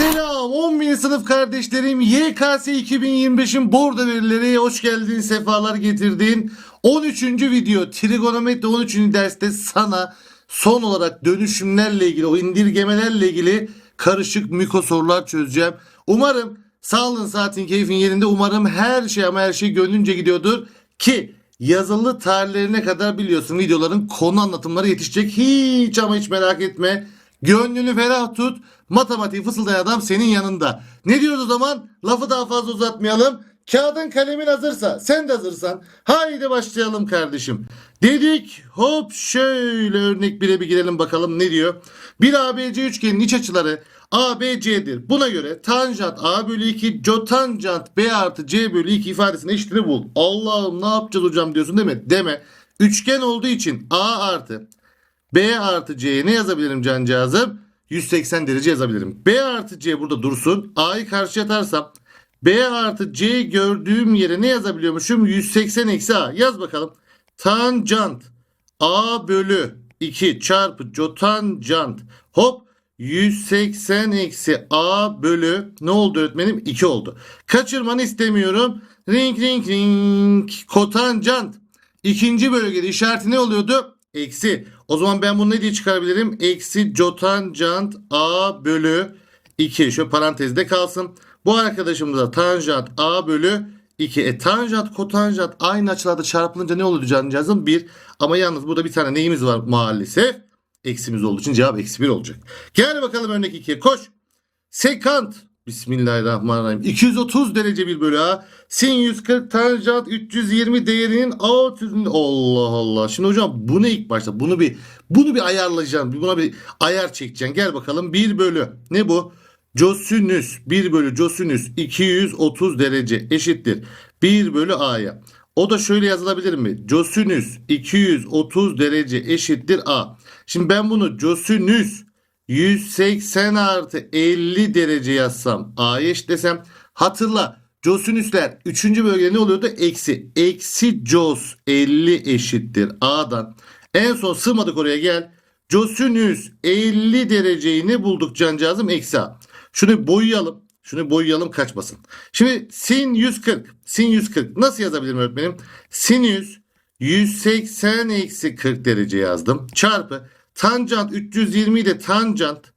Selam 10.000 sınıf kardeşlerim YKS 2025'in bordo verileri hoş geldin sefalar getirdin 13. video trigonometri 13. derste sana son olarak dönüşümlerle ilgili o indirgemelerle ilgili karışık miko sorular çözeceğim umarım sağlığın saatin keyfin yerinde umarım her şey ama her şey gönlünce gidiyordur ki yazılı tarihlerine kadar biliyorsun videoların konu anlatımları yetişecek hiç ama hiç merak etme Gönlünü ferah tut. Matematiği fısıldayan adam senin yanında. Ne diyoruz o zaman? Lafı daha fazla uzatmayalım. Kağıdın kalemin hazırsa, sen de hazırsan. Haydi başlayalım kardeşim. Dedik hop şöyle örnek bire bir girelim bakalım ne diyor. Bir ABC üçgenin iç açıları ABC'dir. Buna göre tanjant A bölü 2 cotanjant B artı C bölü 2 ifadesinin eşitini bul. Allah'ım ne yapacağız hocam diyorsun değil mi? Deme. Üçgen olduğu için A artı B artı C'ye ne yazabilirim cancağızım? 180 derece yazabilirim. B artı C burada dursun. A'yı karşıya atarsam B artı C gördüğüm yere ne yazabiliyormuşum? 180 eksi A. Yaz bakalım. Tanjant A bölü 2 çarpı cotanjant. Hop 180 eksi A bölü ne oldu öğretmenim? 2 oldu. Kaçırmanı istemiyorum. Ring ring ring kotanjant. İkinci bölgede işareti ne oluyordu? Eksi. O zaman ben bunu ne diye çıkarabilirim? Eksi cotanjant A bölü 2. Şöyle parantezde kalsın. Bu arkadaşımız da tanjant A bölü 2. E tanjant kotanjant aynı açılarda çarpılınca ne oluyor cancağızım? 1. Ama yalnız burada bir tane neyimiz var maalesef? Eksimiz olduğu için cevap eksi 1 olacak. Gel bakalım örnek 2'ye koş. Sekant. Bismillahirrahmanirrahim. 230 derece bir bölü. Sin 140 tanjant 320 değerinin alt yüzünde. Allah Allah. Şimdi hocam bunu ilk başta bunu bir bunu bir ayarlayacaksın. Buna bir ayar çekeceksin. Gel bakalım 1 bölü. Ne bu? Cosinüs 1 bölü cosinüs 230 derece eşittir. 1 bölü A'ya. O da şöyle yazılabilir mi? Cosinüs 230 derece eşittir A. Şimdi ben bunu cosinüs 180 artı 50 derece yazsam A'ya eşitlesem hatırla cosinüsler 3. bölgede ne oluyordu? Eksi. Eksi cos 50 eşittir A'dan. En son sığmadık oraya gel. Cosinüs 50 dereceyi ne bulduk cancağızım? Eksi A. Şunu boyayalım. Şunu boyayalım kaçmasın. Şimdi sin 140. Sin 140. Nasıl yazabilirim öğretmenim? Sinüs 180 eksi 40 derece yazdım. Çarpı tanjant 320 de tanjant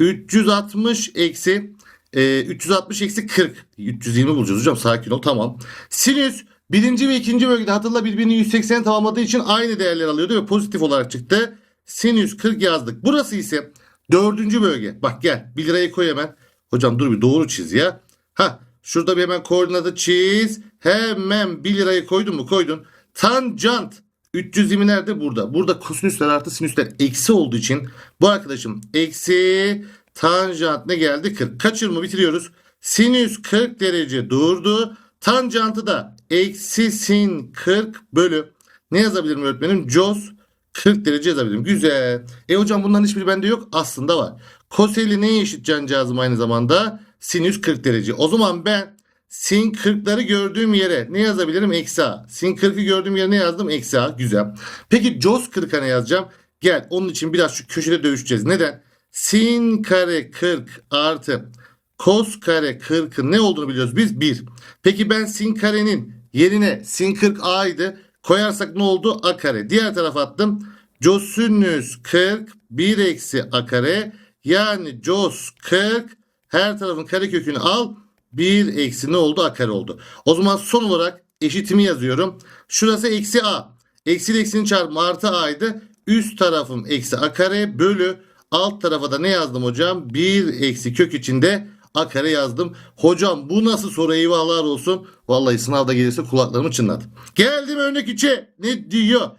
360 eksi e, 360 eksi 40. 320 bulacağız hocam sakin ol tamam. Sinüs birinci ve ikinci bölgede hatırla birbirini 180 tamamladığı için aynı değerler alıyordu ve pozitif olarak çıktı. Sinüs 40 yazdık. Burası ise dördüncü bölge. Bak gel 1 lirayı koy hemen. Hocam dur bir doğru çiz ya. Ha şurada bir hemen koordinatı çiz. Hemen 1 lirayı koydun mu? Koydun. Tanjant 320 nerede? Burada. Burada kosinüsler artı sinüsler eksi olduğu için bu arkadaşım eksi tanjant ne geldi? 40. Kaçırma bitiriyoruz. Sinüs 40 derece durdu. Tanjantı da eksi sin 40 bölü ne yazabilirim öğretmenim? Cos 40 derece yazabilirim. Güzel. E hocam bunların hiçbiri bende yok. Aslında var. Koseli neye eşit cancağızım aynı zamanda? Sinüs 40 derece. O zaman ben sin 40'ları gördüğüm yere ne yazabilirim? Eksi A. Sin 40'ı gördüğüm yere ne yazdım? Eksi A. Güzel. Peki cos 40'a ne yazacağım? Gel onun için biraz şu köşede dövüşeceğiz. Neden? Sin kare 40 artı kos kare 40'ın ne olduğunu biliyoruz biz? 1. Peki ben sin karenin yerine sin 40 a'ydı. Koyarsak ne oldu? A kare. Diğer tarafa attım. Cosinüs 40 1 eksi a kare. Yani cos 40 her tarafın kare kökünü al. 1 eksi ne oldu? A kare oldu. O zaman son olarak eşitimi yazıyorum. Şurası eksi a. Eksi eksinin çarpımı artı a'ydı. Üst tarafım eksi a kare bölü alt tarafa da ne yazdım hocam? 1 eksi kök içinde a kare yazdım. Hocam bu nasıl soru eyvahlar olsun. Vallahi sınavda gelirse kulaklarımı çınlat. Geldim örnek 3'e. Ne diyor?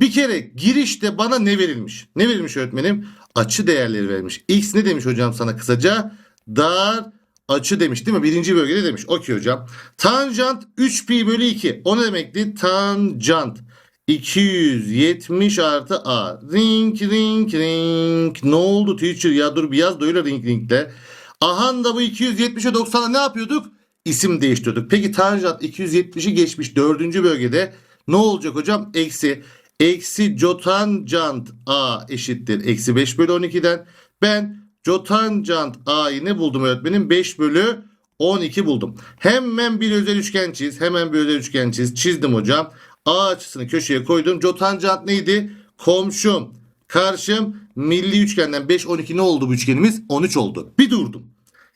Bir kere girişte bana ne verilmiş? Ne verilmiş öğretmenim? Açı değerleri vermiş. X ne demiş hocam sana kısaca? Dar açı demiş değil mi? Birinci bölgede demiş. Okey hocam. Tanjant 3 pi bölü 2. O ne demekti? Tanjant 270 artı A. Ring ring ring. Ne oldu teacher? Ya dur bir yaz da öyle ring ringle. Ahan da bu 270'e 90'a ne yapıyorduk? İsim değiştiriyorduk. Peki tanjant 270'i geçmiş dördüncü bölgede ne olacak hocam? Eksi. Eksi cotanjant A eşittir. Eksi 5 bölü 12'den. Ben Cotanjant A'yı ne buldum öğretmenim? 5 bölü 12 buldum. Hemen bir özel üçgen çiz. Hemen bir özel üçgen çiz. Çizdim hocam. A açısını köşeye koydum. Cotanjant neydi? Komşum, karşım, milli üçgenden 5, 12 ne oldu bu üçgenimiz? 13 oldu. Bir durdum.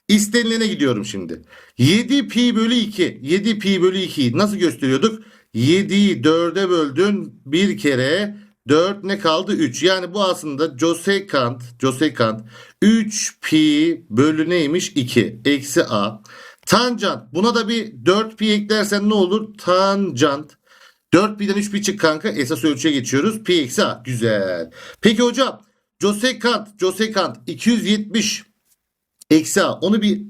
İstenilene gidiyorum şimdi. 7 pi bölü 2. 7 pi bölü 2'yi nasıl gösteriyorduk? 7'yi 4'e böldün bir kere 4 ne kaldı? 3. Yani bu aslında cosekant, cosekant 3 pi bölü neymiş? 2. Eksi a. Tanjant. Buna da bir 4 pi eklersen ne olur? Tanjant. 4 pi'den 3 pi çık kanka. Esas ölçüye geçiyoruz. Pi eksi a. Güzel. Peki hocam. Cosekant, cosekant 270 eksi a. Onu bir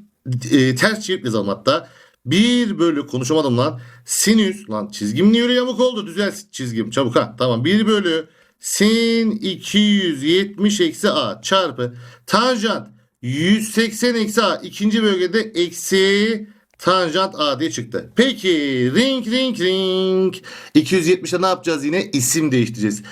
e, ters çevirip yazalım hatta. 1 bölü konuşamadım lan. Sinüs lan çizgim niye öyle yamuk oldu? Düzel çizgim çabuk ha. Tamam 1 bölü sin 270 eksi a çarpı tanjant 180 eksi a ikinci bölgede eksi tanjant a diye çıktı. Peki ring ring ring 270'te ne yapacağız yine? isim değiştireceğiz.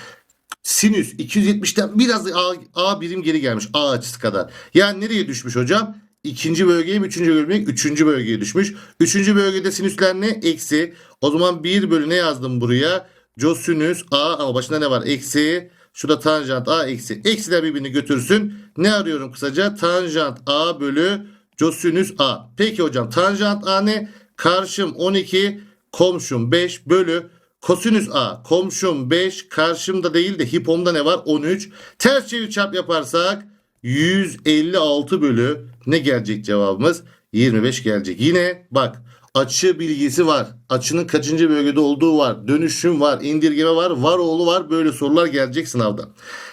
Sinüs 270'ten biraz a, a birim geri gelmiş a açısı kadar. Yani nereye düşmüş hocam? İkinci bölgeye üçüncü mi? Üçüncü bölgeye düşmüş. Üçüncü bölgede sinüsler ne? Eksi. O zaman 1 bölü ne yazdım buraya? Cosinüs a ama başında ne var? Eksi. Şurada tanjant a eksi. Eksiler birbirini götürsün. Ne arıyorum kısaca? Tanjant a bölü cosinüs a. Peki hocam tanjant a ne? Karşım 12, komşum 5 bölü kosinüs a. Komşum 5, karşımda değil de hipomda ne var? 13. Ters çevir çarp yaparsak 156 bölü ne gelecek cevabımız? 25 gelecek. Yine bak açı bilgisi var. Açının kaçıncı bölgede olduğu var. Dönüşüm var. indirgeme var. Var oğlu var. Böyle sorular gelecek sınavda.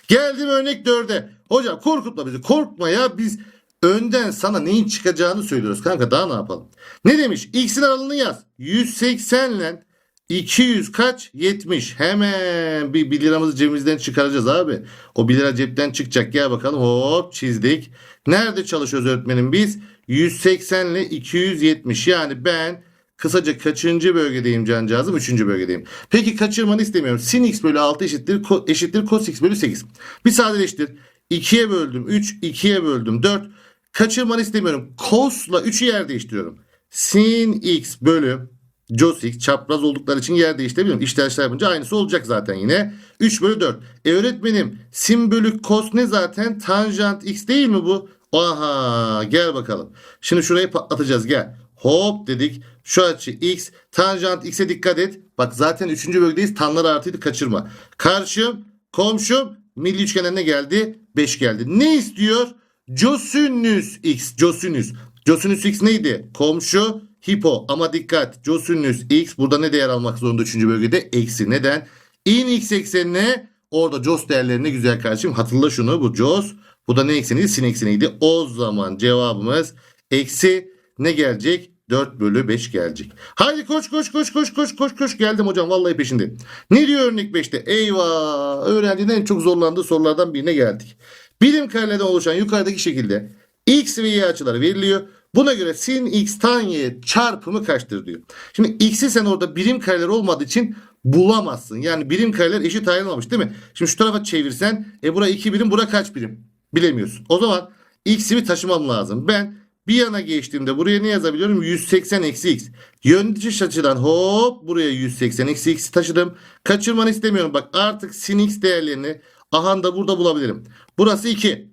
Geldim örnek 4'e. Hocam korkutma bizi. Korkma ya biz önden sana neyin çıkacağını söylüyoruz. Kanka daha ne yapalım? Ne demiş? X'in aralığını yaz. 180 ile 200 kaç? 70. Hemen bir 1 liramızı cebimizden çıkaracağız abi. O 1 lira cepten çıkacak. Gel bakalım. Hop çizdik. Nerede çalışıyoruz öğretmenim biz? 180 ile 270. Yani ben kısaca kaçıncı bölgedeyim cancağızım? Üçüncü bölgedeyim. Peki kaçırmanı istemiyorum. Sin x bölü 6 eşittir, ko- eşittir cos x bölü 8. Bir sadeleştir. 2'ye böldüm 3, 2'ye böldüm 4. Kaçırmanı istemiyorum. Cos'la 3'ü yer değiştiriyorum. Sin x bölü X çapraz oldukları için yer değiştirebiliyorum. İşler çarpınca aynısı olacak zaten yine. 3 bölü 4. E öğretmenim sin bölü cos ne zaten? Tanjant x değil mi bu? Aha gel bakalım. Şimdi şurayı patlatacağız gel. Hop dedik. Şu açı x. Tanjant x'e dikkat et. Bak zaten 3. bölgedeyiz. Tanlar artıydı kaçırma. Karşım, komşum, milli üçgenden ne geldi? 5 geldi. Ne istiyor? Cosinüs x. Cosinüs. Cosinüs x neydi? Komşu, hipo. Ama dikkat. Cosinüs x burada ne değer almak zorunda 3. bölgede? Eksi. Neden? In x eksenine orada cos değerlerine güzel kardeşim. Hatırla şunu. Bu cos. Bu da ne ekseniydi? Sin ekseniydi. O zaman cevabımız eksi ne gelecek? 4 bölü 5 gelecek. Haydi koş koş koş koş koş koş koş geldim hocam vallahi peşinde. Ne diyor örnek 5'te? Eyvah öğrencinin en çok zorlandığı sorulardan birine geldik. Birim karelerden oluşan yukarıdaki şekilde x ve y açıları veriliyor. Buna göre sin x tan y çarpımı kaçtır diyor. Şimdi x'i sen orada birim kareler olmadığı için bulamazsın. Yani birim kareler eşit ayrılmamış değil mi? Şimdi şu tarafa çevirsen e bura 2 birim bura kaç birim? Bilemiyorsun. O zaman x'i bir taşımam lazım. Ben bir yana geçtiğimde buraya ne yazabiliyorum? 180 eksi x. Yönetici açıdan hop buraya 180 eksi x'i taşıdım. Kaçırmanı istemiyorum. Bak artık sin x değerlerini aha da burada bulabilirim. Burası 2.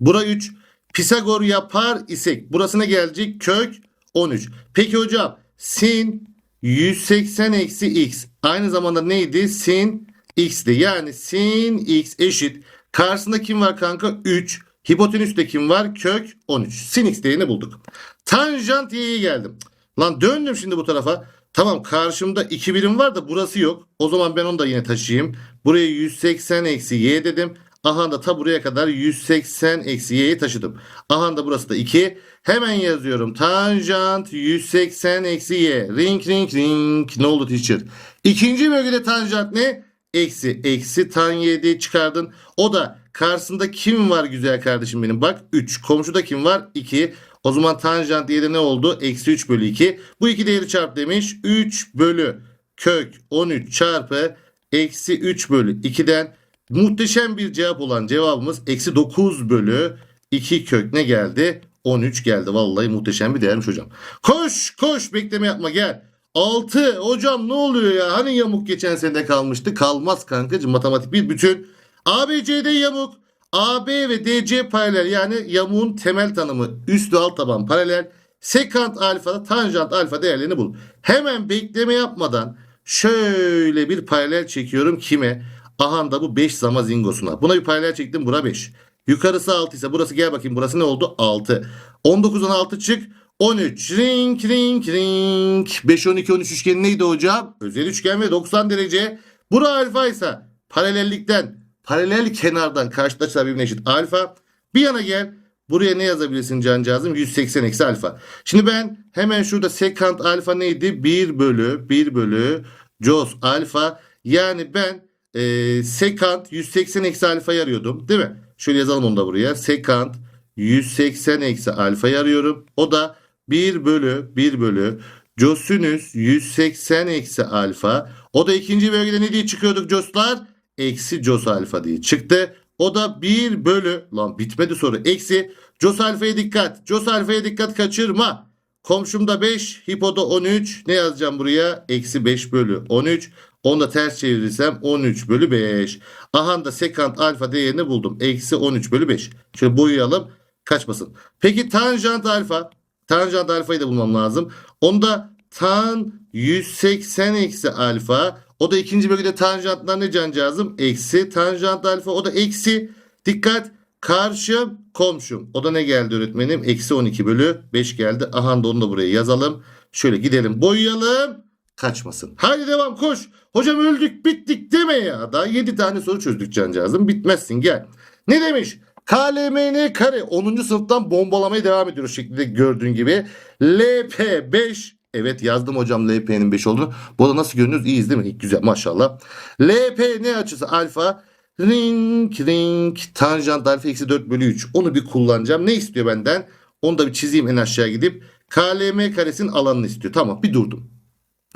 Bura 3. Pisagor yapar isek burası ne gelecek? Kök 13. Peki hocam sin 180 eksi x aynı zamanda neydi? Sin x'ti. Yani sin x eşit. Karşısında kim var kanka? 3. Hipotenüste kim var? Kök 13. Sin x değerini bulduk. Tanjant y'ye geldim. Lan döndüm şimdi bu tarafa. Tamam karşımda 2 birim var da burası yok. O zaman ben onu da yine taşıyayım. Buraya 180 eksi y dedim. Aha da ta buraya kadar 180 eksi y'yi taşıdım. Aha da burası da 2. Hemen yazıyorum. Tanjant 180 eksi y. Ring ring ring. Ne oldu teacher? İkinci bölgede tanjant ne? Eksi. Eksi tan y diye çıkardın. O da karşısında kim var güzel kardeşim benim? Bak 3. Komşuda kim var? 2. O zaman tanjant y'de ne oldu? Eksi 3 bölü 2. Bu iki değeri çarp demiş. 3 bölü kök 13 çarpı eksi 3 bölü 2'den muhteşem bir cevap olan cevabımız eksi 9 bölü 2 kök ne geldi? 13 geldi. Vallahi muhteşem bir değermiş hocam. Koş koş bekleme yapma gel. 6 hocam ne oluyor ya? Hani yamuk geçen sene kalmıştı? Kalmaz kankacığım matematik bir bütün. ABCD yamuk. AB ve DC paralel yani yamuğun temel tanımı üstü alt taban paralel. Sekant alfa tanjant alfa değerlerini bul. Hemen bekleme yapmadan şöyle bir paralel çekiyorum kime? Aha da bu 5 zama zingosuna. Buna bir paralel çektim bura 5. Yukarısı 6 ise burası gel bakayım burası ne oldu? 6. 19'dan 6 çık. 13. Ring ring ring. 5 12 13 üçgeni neydi hocam? Özel üçgen ve 90 derece. Bura alfa ise paralellikten paralel kenardan karşıdaşlar birbirine eşit alfa. Bir yana gel. Buraya ne yazabilirsin cancağızım? 180 eksi alfa. Şimdi ben hemen şurada sekant alfa neydi? 1 bölü 1 bölü cos alfa. Yani ben e, sekant 180 eksi alfayı arıyordum. Değil mi? Şöyle yazalım onu da buraya. Sekant 180 eksi alfayı arıyorum. O da 1 bölü 1 bölü cosinüs 180 eksi alfa. O da ikinci bölgede ne diye çıkıyorduk coslar? Eksi cos alfa diye çıktı. O da 1 bölü lan bitmedi soru. Eksi cos alfaya dikkat. Cos alfaya dikkat kaçırma. Komşumda 5, hipoda 13. Ne yazacağım buraya? Eksi 5 bölü 13. Onu da ters çevirirsem 13 bölü 5. Aha da sekant alfa değerini buldum. Eksi 13 bölü 5. Şöyle boyayalım. Kaçmasın. Peki tanjant alfa. Tanjant alfayı da bulmam lazım. Onda tan 180 eksi alfa. O da ikinci bölgede tanjantlar ne cancağızım? Eksi tanjant alfa. O da eksi. Dikkat. Karşım komşum. O da ne geldi öğretmenim? Eksi 12 bölü 5 geldi. Aha da onu da buraya yazalım. Şöyle gidelim boyayalım. Kaçmasın. Haydi devam koş. Hocam öldük bittik deme ya. Daha 7 tane soru çözdük cancağızım. Bitmezsin gel. Ne demiş? KLMN kare 10. sınıftan bombalamaya devam ediyoruz şeklinde gördüğün gibi. LP 5 Evet yazdım hocam LP'nin 5 olduğunu. Bu da nasıl görünüyoruz? İyiyiz değil mi? Güzel maşallah. LP ne açısı? Alfa. Ring ring tanjant alfa eksi 4 bölü 3. Onu bir kullanacağım. Ne istiyor benden? Onu da bir çizeyim en aşağı gidip. KLM karesinin alanını istiyor. Tamam bir durdum.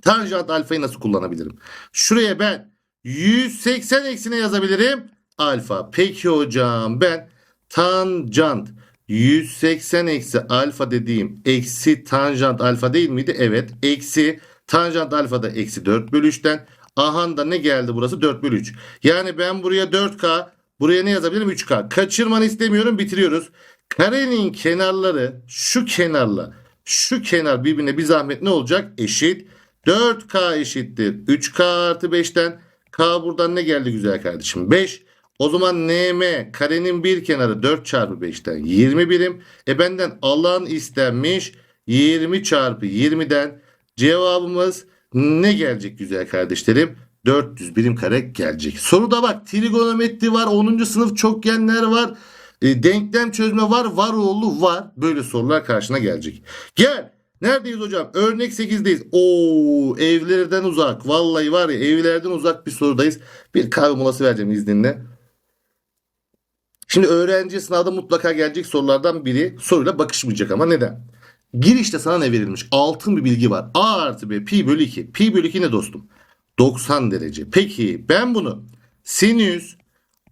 Tanjant alfayı nasıl kullanabilirim? Şuraya ben 180 eksine yazabilirim. Alfa. Peki hocam ben tanjant 180 eksi alfa dediğim eksi tanjant alfa değil miydi? Evet. Eksi tanjant alfa da eksi 4 bölü 3'ten. Aha da ne geldi burası? 4 bölü 3. Yani ben buraya 4K buraya ne yazabilirim? 3K. Kaçırmanı istemiyorum bitiriyoruz. Karenin kenarları şu kenarla şu kenar birbirine bir zahmet ne olacak? Eşit. 4K eşittir. 3K artı 5'ten K buradan ne geldi güzel kardeşim? 5. O zaman NM karenin bir kenarı 4 çarpı 5'ten 20 birim. E benden alan istenmiş 20 çarpı 20'den cevabımız ne gelecek güzel kardeşlerim? 400 birim kare gelecek. Soruda bak trigonometri var 10. sınıf çokgenler var. e, denklem çözme var varoğlu var. Böyle sorular karşına gelecek. Gel. Neredeyiz hocam? Örnek 8'deyiz. Oo evlerden uzak. Vallahi var ya evlerden uzak bir sorudayız. Bir kahve molası vereceğim izninle. Şimdi öğrenci sınavda mutlaka gelecek sorulardan biri soruyla bakışmayacak ama neden? Girişte sana ne verilmiş? Altın bir bilgi var. A artı B pi bölü 2. Pi bölü 2 ne dostum? 90 derece. Peki ben bunu sinüs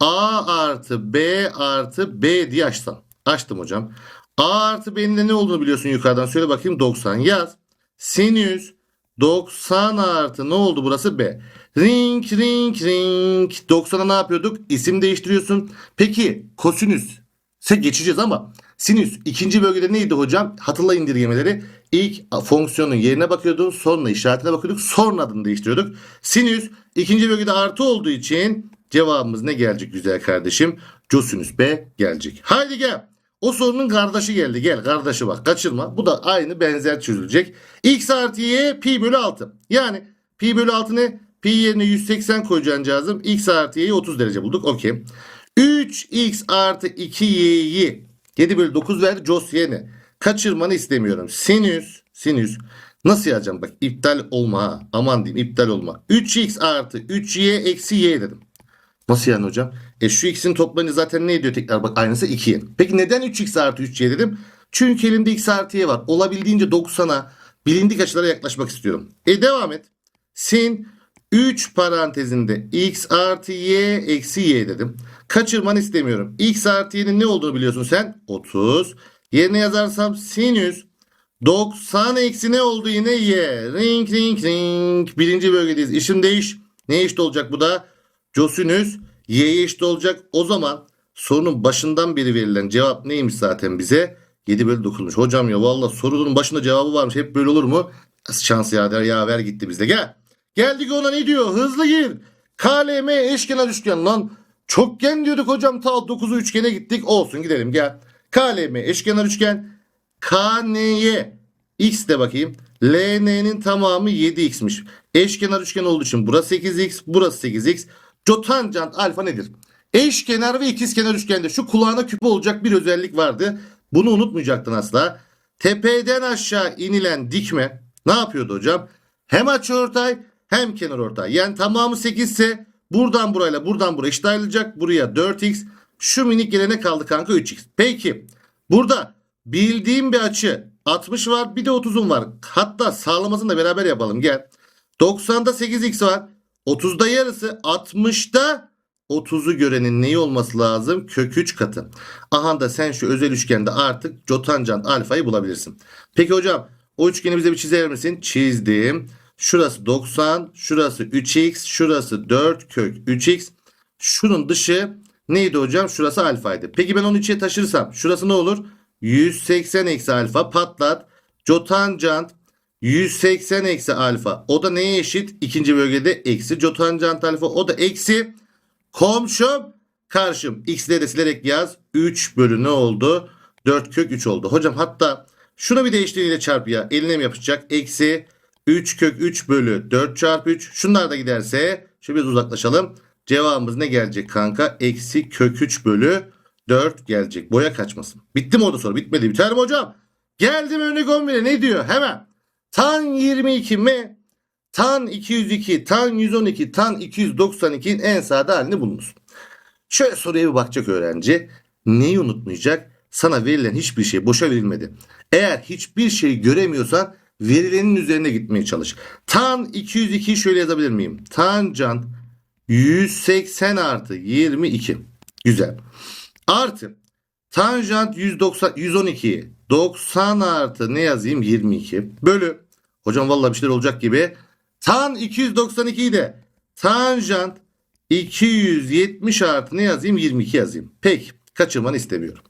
A artı B artı B diye açsam. Açtım hocam. A artı B'nin de ne olduğunu biliyorsun yukarıdan. Söyle bakayım 90 yaz. Sinüs 90 artı ne oldu burası B. Ring ring ring. 90'a ne yapıyorduk? İsim değiştiriyorsun. Peki kosinüs. Se geçeceğiz ama sinüs ikinci bölgede neydi hocam? Hatırla indirgemeleri. İlk fonksiyonun yerine bakıyorduk. Sonra işaretine bakıyorduk. Sonra adını değiştiriyorduk. Sinüs ikinci bölgede artı olduğu için cevabımız ne gelecek güzel kardeşim? Cosinüs B gelecek. Haydi gel. O sorunun kardeşi geldi. Gel kardeşi bak kaçırma. Bu da aynı benzer çözülecek. X artı Y pi bölü 6. Yani pi bölü 6 ne? Pi yerine 180 koyacaksın cihazım. X artı Y'yi 30 derece bulduk. Okey. 3X artı 2Y'yi 7 bölü 9 verdi. Jos yerine. Kaçırmanı istemiyorum. Sinüs. Sinüs. Nasıl yazacağım? Bak iptal olma ha. Aman diyeyim iptal olma. 3X artı 3Y eksi Y dedim. Nasıl yani hocam? E şu x'in toplamı zaten ne ediyor tekrar? Bak aynısı 2'ye. Peki neden 3x artı 3y dedim? Çünkü elimde x artı y var. Olabildiğince 90'a bilindik açılara yaklaşmak istiyorum. E devam et. Sin 3 parantezinde x artı y eksi y dedim. Kaçırmanı istemiyorum. X artı y'nin ne olduğunu biliyorsun sen? 30. Yerine yazarsam sinüs 90 eksi ne oldu yine y. Ring ring ring. Birinci bölgedeyiz. İşim değiş. Ne eşit olacak bu da? Cosinüs y'ye eşit olacak. O zaman sorunun başından beri verilen cevap neymiş zaten bize? 7 bölü 9'muş. Hocam ya valla sorunun başında cevabı varmış. Hep böyle olur mu? Şans yaver yaver gitti bizde. Gel. Geldik ona ne diyor? Hızlı gir. KLM eşkenar üçgen lan. Çokgen diyorduk hocam. Ta 9'u üçgene gittik. Olsun gidelim gel. KLM eşkenar üçgen. KN'ye X de bakayım. LN'nin tamamı 7X'miş. Eşkenar üçgen olduğu için burası 8X, burası 8X. Cotanjant alfa nedir? Eşkenar ve ikizkenar üçgende şu kulağına küpe olacak bir özellik vardı. Bunu unutmayacaktın asla. Tepeden aşağı inilen dikme ne yapıyordu hocam? Hem açıortay hem kenarortay. Yani tamamı 8 ise buradan burayla buradan buraya eşit ayrılacak. Buraya 4x. Şu minik gelene kaldı kanka 3x. Peki burada bildiğim bir açı 60 var bir de 30'un var. Hatta sağlamasını da beraber yapalım gel. 90'da 8x var. 30'da yarısı 60'da 30'u görenin neyi olması lazım? Kök 3 katı. Aha da sen şu özel üçgende artık cotanjant alfayı bulabilirsin. Peki hocam o üçgeni bize bir çizer misin? Çizdim. Şurası 90, şurası 3x, şurası 4 kök 3x. Şunun dışı neydi hocam? Şurası alfaydı. Peki ben onu içe taşırsam şurası ne olur? 180 eksi alfa patlat. Cotanjant 180 eksi alfa. O da neye eşit? İkinci bölgede eksi. Cotanjant alfa o da eksi. Komşum karşım. X'leri silerek yaz. 3 bölü ne oldu? 4 kök 3 oldu. Hocam hatta şunu bir değiştiriyle çarp ya. Eline mi yapışacak? Eksi 3 kök 3 bölü 4 çarpı 3. Şunlar da giderse şöyle biraz uzaklaşalım. Cevabımız ne gelecek kanka? Eksi kök 3 bölü 4 gelecek. Boya kaçmasın. Bitti mi orada soru? Bitmedi. Biter mi hocam? Geldim örnek 11'e. Ne diyor? Hemen. Tan 22 m tan 202, tan 112, tan 292'nin en sade halini bulunuz. Şöyle soruya bir bakacak öğrenci. Neyi unutmayacak? Sana verilen hiçbir şey boşa verilmedi. Eğer hiçbir şey göremiyorsan verilenin üzerine gitmeye çalış. Tan 202'yi şöyle yazabilir miyim? Tanjant 180 artı 22. Güzel. Artı tanjant 190 112'yi 90 artı ne yazayım 22 bölü hocam vallahi bir şeyler olacak gibi tan 292'yi de tanjant 270 artı ne yazayım 22 yazayım. Peki kaçırmanı istemiyorum.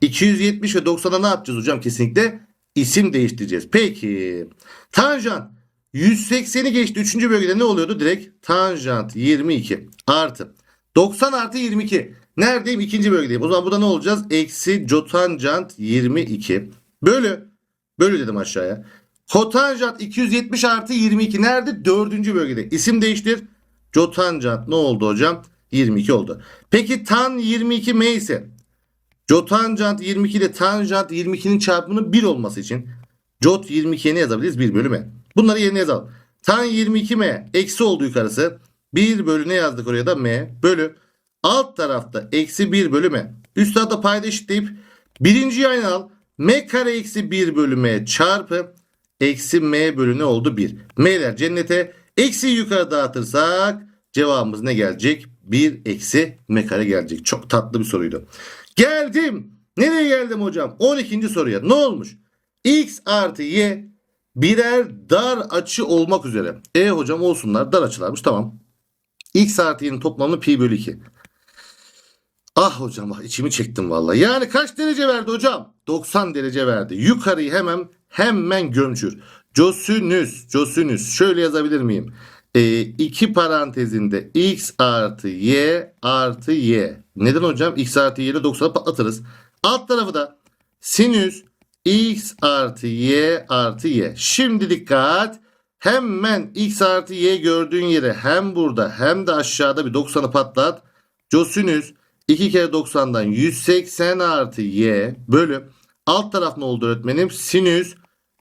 270 ve 90'a ne yapacağız hocam kesinlikle? İsim değiştireceğiz. Peki tanjant 180'i geçti 3. bölgede ne oluyordu? Direkt tanjant 22 artı 90 artı 22. Neredeyim? İkinci bölgedeyim. O zaman burada ne olacağız? Eksi cotanjant 22 bölü bölü dedim aşağıya. Kotanjant 270 artı 22 nerede? Dördüncü bölgede. İsim değiştir. Cotanjant ne oldu hocam? 22 oldu. Peki tan 22 m ise cotanjant 22 ile tanjant 22'nin çarpımının 1 olması için cot 22'ye ne yazabiliriz? 1 bölü m. Bunları yerine yazalım. Tan 22 m eksi oldu yukarısı. 1 bölü ne yazdık oraya da m bölü. Alt tarafta eksi 1 bölü m. Üst tarafta payda eşitleyip birinciyi aynı al. m kare eksi 1 bölü m çarpı eksi m bölü ne oldu 1. M'ler cennete. Eksi yukarı dağıtırsak cevabımız ne gelecek? 1 eksi m kare gelecek. Çok tatlı bir soruydu. Geldim. Nereye geldim hocam? 12. soruya. Ne olmuş? x artı y birer dar açı olmak üzere. E hocam olsunlar dar açılarmış tamam. x artı y'nin toplamı pi bölü 2. Ah hocam ah içimi çektim vallahi. Yani kaç derece verdi hocam? 90 derece verdi. Yukarıyı hemen hemen gömçür. Cosinüs, cosinüs. Şöyle yazabilir miyim? E, iki parantezinde x artı y artı y. Neden hocam? x artı y'yi 90'a patlatırız. Alt tarafı da sinüs x artı y artı y. Şimdi dikkat. Hemen x artı y gördüğün yere hem burada hem de aşağıda bir 90'ı patlat. Cosinüs 2 kere 90'dan 180 artı y bölü alt taraf ne oldu öğretmenim? Sinüs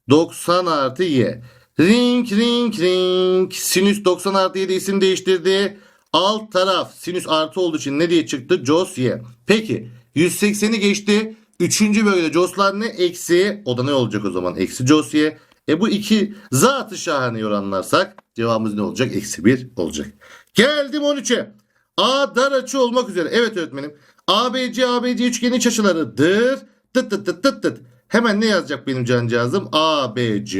90 artı y. Ring ring ring. Sinüs 90 artı y de isim değiştirdi. Alt taraf sinüs artı olduğu için ne diye çıktı? Cos y. Peki 180'i geçti. Üçüncü bölgede coslar ne? Eksi. O da ne olacak o zaman? Eksi cos y. E bu iki zatı şahane oranlarsak cevabımız ne olacak? Eksi 1 olacak. Geldim 13'e. A dar açı olmak üzere. Evet öğretmenim. ABC ABC üçgenin iç açılarıdır. Tıt tıt tıt tıt tıt. Hemen ne yazacak benim cancağızım? ABC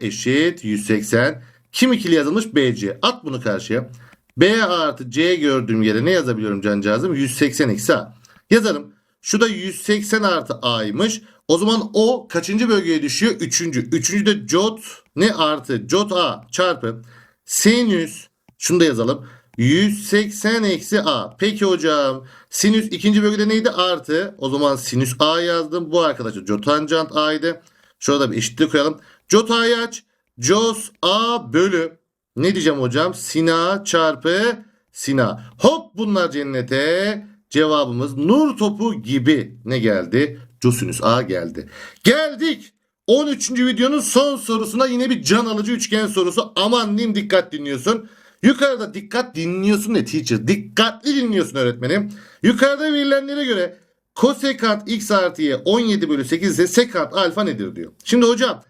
eşit 180. Kim ikili yazılmış? BC. At bunu karşıya. B artı C gördüğüm yere ne yazabiliyorum cancağızım? 180 eksi A. Yazalım. Şu da 180 artı A'ymış. O zaman o kaçıncı bölgeye düşüyor? Üçüncü. Üçüncü de jot ne artı jot A çarpı sinüs şunu da yazalım. 180 eksi A. Peki hocam sinüs ikinci bölgede neydi? Artı. O zaman sinüs A yazdım. Bu arkadaşlar jotanjant A'ydı. Şurada bir eşitlik koyalım. Jot A'yı aç. Jos A bölü. Ne diyeceğim hocam? Sina çarpı Sina. Hop bunlar cennete. Cevabımız nur topu gibi ne geldi? Cosinüs A geldi. Geldik. 13. videonun son sorusuna yine bir can alıcı üçgen sorusu. Aman diyeyim dikkat dinliyorsun. Yukarıda dikkat dinliyorsun ne teacher? Dikkatli dinliyorsun öğretmenim. Yukarıda verilenlere göre kosekant x artı y 17 bölü 8 ise sekant alfa nedir diyor. Şimdi hocam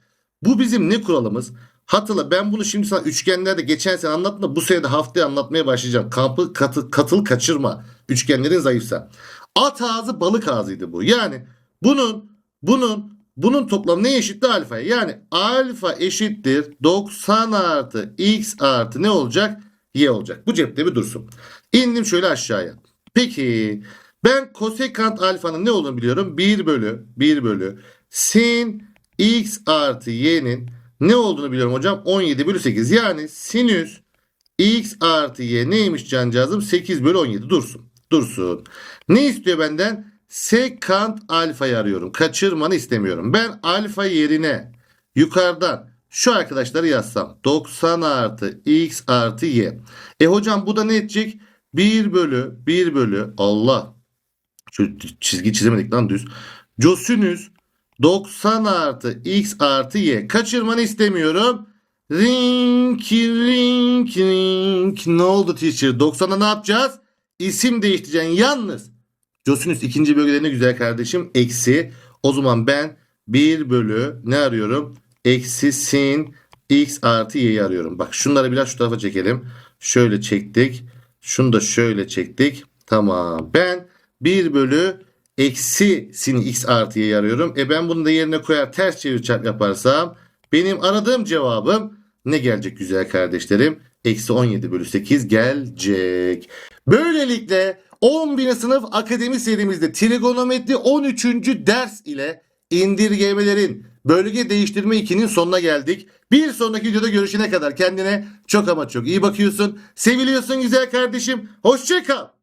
bu bizim ne kuralımız? Hatırla ben bunu şimdi sana üçgenlerde geçen sene anlattım da bu sene de haftaya anlatmaya başlayacağım. Kampı katı, katıl kaçırma. Üçgenlerin zayıfsa. At ağzı balık ağzıydı bu. Yani bunun bunun bunun toplamı ne eşittir alfaya? Yani alfa eşittir 90 artı x artı ne olacak? Y olacak. Bu cepte bir dursun. İndim şöyle aşağıya. Peki ben kosekant alfanın ne olduğunu biliyorum. 1 bölü 1 bölü sin x artı y'nin ne olduğunu biliyorum hocam. 17 bölü 8. Yani sinüs x artı y neymiş cancağızım? 8 bölü 17 dursun. Dursun. Ne istiyor benden? Sekant alfayı arıyorum. Kaçırmanı istemiyorum. Ben alfa yerine yukarıdan şu arkadaşları yazsam. 90 artı x artı y. E hocam bu da ne edecek? 1 bölü 1 bölü Allah. Şu çizgi çizemedik lan düz. Cosinüs 90 artı x artı y. Kaçırmanı istemiyorum. Ring ring ring. Ne oldu teacher? 90'a ne yapacağız? İsim değiştireceksin. Yalnız cosinüs ikinci bölgede ne güzel kardeşim? Eksi. O zaman ben 1 bölü ne arıyorum? Eksi sin x artı y'yi arıyorum. Bak şunları biraz şu tarafa çekelim. Şöyle çektik. Şunu da şöyle çektik. Tamam. Ben 1 bölü eksi sin x artı y'yi arıyorum. E ben bunu da yerine koyar ters çevir çarp yaparsam benim aradığım cevabım ne gelecek güzel kardeşlerim? Eksi 17 bölü 8 gelecek. Böylelikle 11. sınıf akademi serimizde trigonometri 13. ders ile indirgemelerin bölge değiştirme 2'nin sonuna geldik. Bir sonraki videoda görüşene kadar kendine çok ama çok iyi bakıyorsun. Seviliyorsun güzel kardeşim. Hoşçakal.